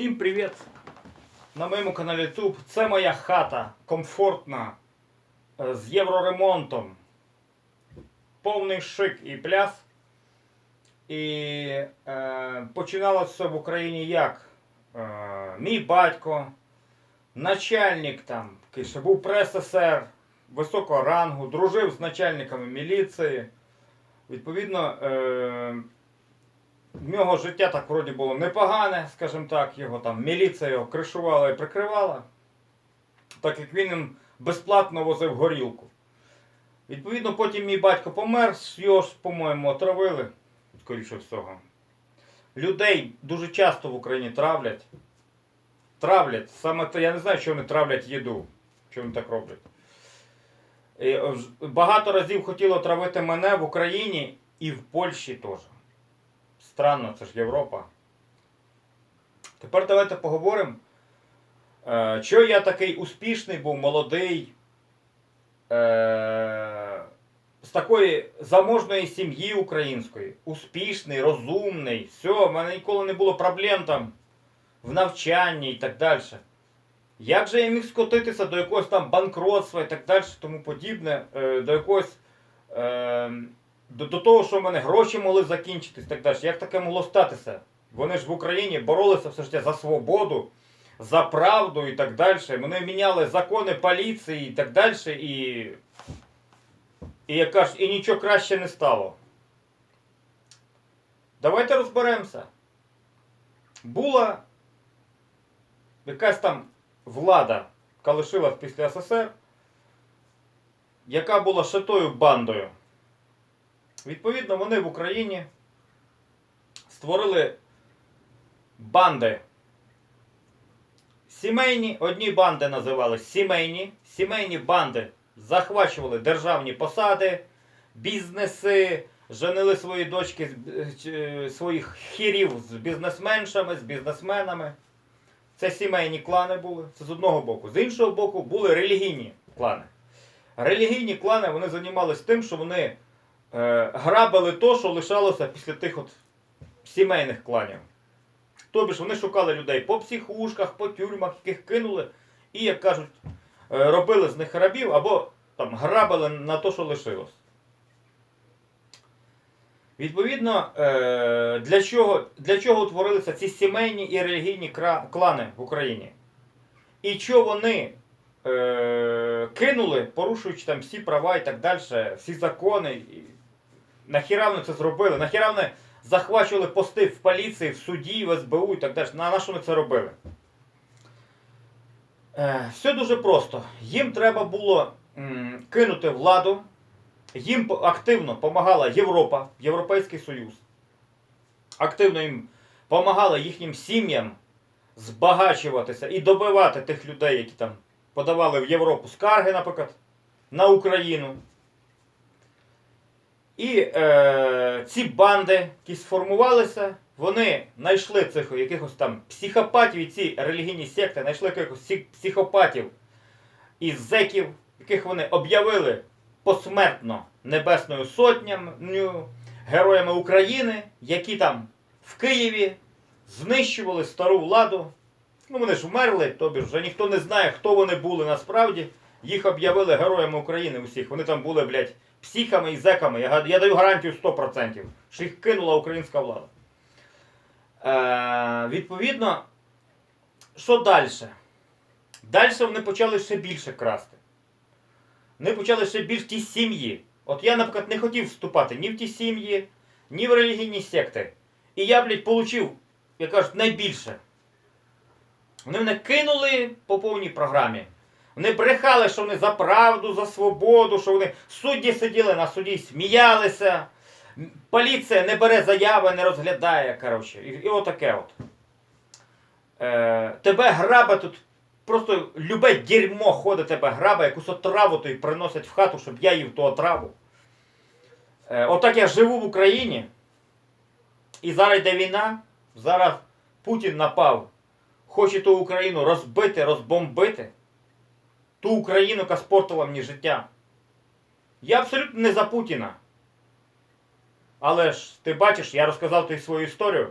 Всім привіт! На моєму каналі YouTube. Це моя хата комфортна е, з євроремонтом. Повний шик і пляс. І е, починалося в Україні як? Е, мій батько, начальник там, ще був прес-сер високого рангу, дружив з начальниками міліції. Відповідно, е, в нього життя так вроді було непогане, скажімо так, його там міліція його кришувала і прикривала, так як він їм безплатно возив горілку. Відповідно, потім мій батько помер, його ж, по-моєму, отравили, скоріше всього. Людей дуже часто в Україні травлять. Травлять. Саме те, я не знаю, що вони травлять їду. Що вони так роблять. І, е, багато разів хотіло травити мене в Україні і в Польщі теж. Странно, це ж Європа. Тепер давайте поговоримо. Е, що я такий успішний був, молодий, е, з такої заможної сім'ї української, успішний, розумний, все, в мене ніколи не було проблем там в навчанні і так далі. Як же я міг скотитися до якогось там банкротства і так далі, тому подібне, е, до якогось. До, до того, що в мене гроші могли закінчитись так далі. Як таке могло статися? Вони ж в Україні боролися все життя за свободу, за правду і так далі. Вони міняли закони поліції і так далі. І, і, яка ж, і нічого краще не стало. Давайте розберемося. Була якась там влада, яка лишилась після СССР, яка була шитою бандою. Відповідно, вони в Україні створили банди. Сімейні, одні банди називались сімейні. Сімейні банди захвачували державні посади, бізнеси, женили свої дочки, е, своїх хірів з бізнесменшами, з бізнесменами. Це сімейні клани були, це з одного боку. З іншого боку, були релігійні клани. Релігійні клани вони займалися тим, що вони е, грабили то, що лишалося після тих от сімейних кланів. Тобі ж вони шукали людей по психушках, по тюрмах, яких кинули, і, як кажуть, е, робили з них рабів або там грабили на то, що лишилось. Відповідно, е, для чого, для чого утворилися ці сімейні і релігійні клани в Україні? І що вони е, кинули, порушуючи там всі права і так далі, всі закони. Нахіра вони це зробили? Нахіра вони захвачували пости в поліції, в суді, в СБУ і так далі. На, на що вони це робили? Е, все дуже просто. Їм треба було м, кинути владу. Їм активно допомагала Європа, Європейський Союз. Активно їм допомагала їхнім сім'ям збагачуватися і добивати тих людей, які там подавали в Європу скарги, наприклад, на Україну. І е, ці банди, які сформувалися, вони знайшли цих якихось там психопатів, і ці релігійні секти знайшли якихось психопатів із зеків, яких вони об'явили посмертно Небесною сотнею, героями України, які там в Києві знищували стару владу. Ну вони ж вмерли, тобі ж вже ніхто не знає, хто вони були насправді. Їх об'явили героями України усіх. Вони там були, блядь, психами і зеками. Я, я даю гарантію 100%, що їх кинула українська влада. Е, відповідно, що далі? Далі вони почали ще більше красти. Вони почали ще більш ті сім'ї. От я, наприклад, не хотів вступати ні в ті сім'ї, ні в релігійні секти. І я, блядь, получив, як кажуть, найбільше. Вони мене кинули по повній програмі. Вони брехали, що вони за правду, за свободу, що вони судді сиділи на суді, сміялися. Поліція не бере заяви, не розглядає. коротше. І, і отаке от. Е, тебе граба тут. Просто любе дерьмо ходить тебе граба, якусь отраву то й приносять в хату, щоб я їв ту отраву. Е, отак я живу в Україні. І зараз йде війна. Зараз Путін напав. Хоче ту Україну розбити, розбомбити. Ту Україну, яка спортила мені життя. Я абсолютно не за Путіна. Але ж ти бачиш, я розказав тобі свою історію.